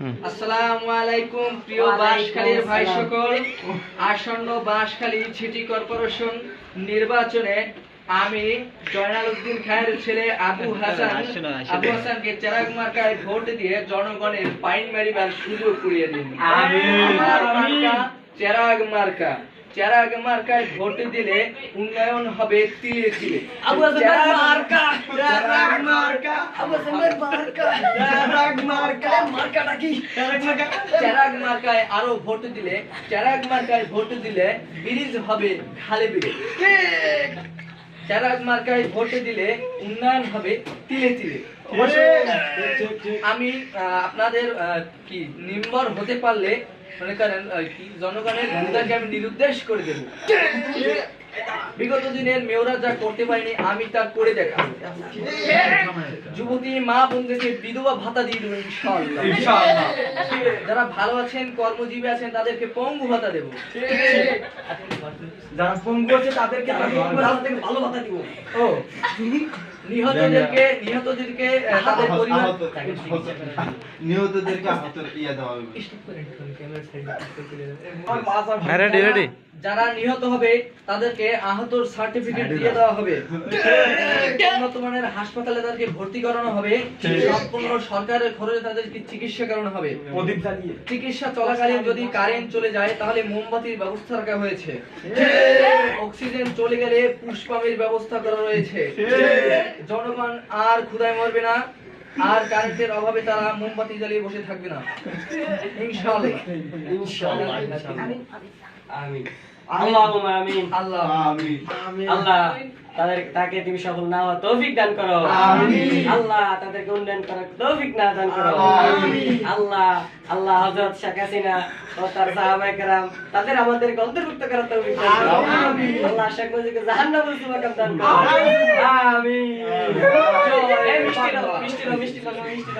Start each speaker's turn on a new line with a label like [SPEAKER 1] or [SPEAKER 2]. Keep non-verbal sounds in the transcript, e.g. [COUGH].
[SPEAKER 1] আসসালামু আলাইকুম প্রিয় বাঁশখালীর ভাই সকল আসন্ন বাঁশখালী সিটি কর্পোরেশন নির্বাচনে আমি জয়নাল উদ্দিন খায়ের ছেলে আবু হাসান আবু হাসানকে চেরাগ মার্কায় ভোট দিয়ে জনগণের পাইন মারিবার সুযোগ করিয়ে দিন। আমার মার্কা চেরাগ মার্কা। চেরাগ মার্কায় ভোট দিলে উন্নয়ন হবে তিলে তিলে।
[SPEAKER 2] আবু হাসান মার্কা,
[SPEAKER 1] মার্কা
[SPEAKER 2] মার্কা। চেরাগ মার্কা। মার্কাটা কি? চেরাগ মার্কা?
[SPEAKER 1] চেরাগ মার্কায় আরও ভোট দিলে চেরাগ মার্কায় ভোট দিলে ব্রিজ হবে খালে বিলে চেরাগ মার্কায় ভোট দিলে উন্নয়ন হবে তিলে তিলে। আমি আহ, আপনাদের কি নিম্বর হতে পারলে মনে করেন কি জনগণের ভূমিকাকে আমি নিরুদ্দেশ করে দেব। বিগত দিনের মেয়রা যা করতে পারেনি আমি তা করে দেখাবো। যুবতী মা বোনদেরকে বিধবা ভাতা দিয়ে দেবো ইনশাআল্লাহ। যারা ভালো আছেন কর্মজীবী আছেন তাদেরকে পঙ্গু ভাতা দেবো।
[SPEAKER 2] যারা পঙ্গু আছে তাদেরকে ভালো কথা দিব।
[SPEAKER 1] ও। নিহতদেরকে নিহতদেরকে তাদের পরিবার
[SPEAKER 3] নিহতদেরকে আহত ইয়ে দেওয়া হবে।
[SPEAKER 1] যারা নিহত হবে তাদেরকে আহতর সার্টিফিকেট দিয়ে দেওয়া হবে। [LAUGHS] উন্নত মানের হাসপাতালে তাদেরকে ভর্তি করানো হবে। সম্পূর্ণ সরকারের খরচে তাদেরকে চিকিৎসা করানো হবে। চিকিৎসা চলাকালীন যদি কারেন্ট চলে যায় তাহলে মোমবাতির ব্যবস্থা রাখা হয়েছে। অক্সিজেন চলে গেলে পুষ্পামের ব্যবস্থা করা রয়েছে। জনগণ আর ক্ষুধায় মরবে না। আর কারেন্টের অভাবে তারা মোমবাতি জ্বালিয়ে বসে থাকবে না। ইনশাআল্লাহ।
[SPEAKER 2] ইনশাআল্লাহ। আমিন। আল্লাহুম্মা আমিন।
[SPEAKER 1] আল্লাহ।
[SPEAKER 2] আল্লাহ তাদের তাকে তুমি সফল না হওয়া তৌফিক দান করো। আল্লাহ তাদেরকে উন্নয়ন করার তৌফিক না দান করো। আল্লাহ আল্লাহ হযরত শেখ হাসিনা ও তার তাদের আমাদেরকে অন্তর্ভুক্ত করার তৌফিক দান করো। আল্লাহ শেখ মুজিবকে সুবাকাম দান করো। আমিন। মিষ্টি মিষ্টি মিষ্টি